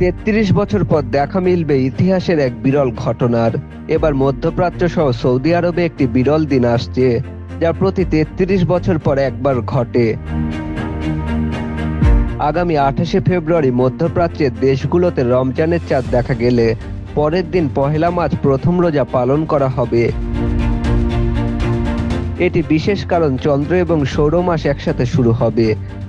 তেত্রিশ বছর পর দেখা মিলবে ইতিহাসের এক বিরল ঘটনার। এবার মধ্যপ্রাচ্য সহ সৌদি আরবে একটি বিরল দিন আসছে, যা প্রতি তেত্রিশ বছর পর একবার ঘটে। আগামী আঠাশে ফেব্রুয়ারি মধ্যপ্রাচ্যের দেশগুলোতে রমজানের চাঁদ দেখা গেলে পরের দিন পহেলা মার্চ প্রথম রোজা পালন করা হবে। এটি বিশেষ কারণ চন্দ্র এবং সৌর মাস একসাথে শুরু হবে,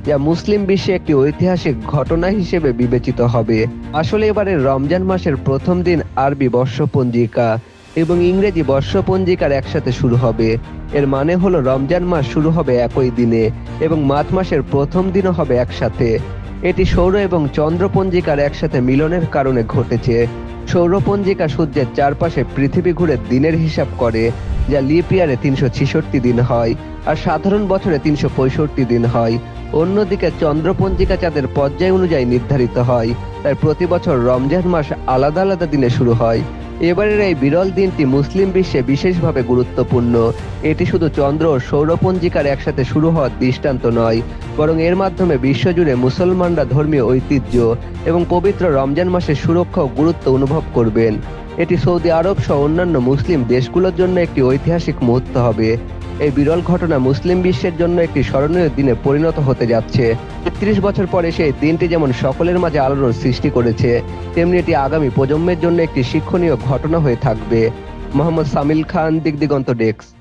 যা মুসলিম বিশ্বে একটি ঐতিহাসিক ঘটনা হিসেবে বিবেচিত হবে। আসলে এবারে রমজান মাসের প্রথম দিন আরবি বর্ষপঞ্জিকা এবং ইংরেজি বর্ষপঞ্জিকার একসাথে শুরু হবে। এর মানে হলো রমজান মাস শুরু হবে একই দিনে এবং মার্চ মাসের প্রথম দিনও হবে একসাথে। এটি সৌর এবং চন্দ্রপঞ্জিকার একসাথে মিলনের কারণে ঘটেছে। সৌরপঞ্জিকা সূর্যের চারপাশে পৃথিবী ঘুরে দিনের হিসাব করে, যা লিপ ইয়ারে তিনশো ছেষট্টি দিন হয় আর সাধারণ বছরে তিনশো পঁয়ষট্টি দিন হয়। অন্যদিকে চন্দ্রপঞ্জিকা চাঁদের পর্যায় অনুযায়ী নির্ধারিত হয়। তাই প্রতি বছর রমজান মাস আলাদা আলাদা দিনে শুরু হয়। এবারের এই বিরল দিনটি মুসলিম বিশ্বে বিশেষভাবে গুরুত্বপূর্ণ। এটি শুধু চন্দ্র ও সৌরপঞ্জিকার একসাথে শুরু হওয়ার দৃষ্টান্ত নয়, বরং এর মাধ্যমে বিশ্বজুড়ে মুসলমানরা ধর্মীয় ঐতিহ্য এবং পবিত্র রমজান মাসের সুরক্ষা ও গুরুত্ব অনুভব করবেন। এটি সৌদি আরব সহ অন্যান্য মুসলিম দেশগুলোর জন্য একটি ঐতিহাসিক মুহূর্ত হবে। এই বিরল ঘটনা মুসলিম বিশ্বের জন্য একটি স্মরণীয় দিনে পরিণত হতে যাচ্ছে। তেত্রিশ বছর পরে সেই দিনটি যেমন সকলের মাঝে আলোড়ন সৃষ্টি করেছে, তেমনি এটি আগামী প্রজন্মের জন্য একটি শিক্ষণীয় ঘটনা হয়ে থাকবে। মোহাম্মদ সামিল খান, দিগদিগন্ত ডেস্ক।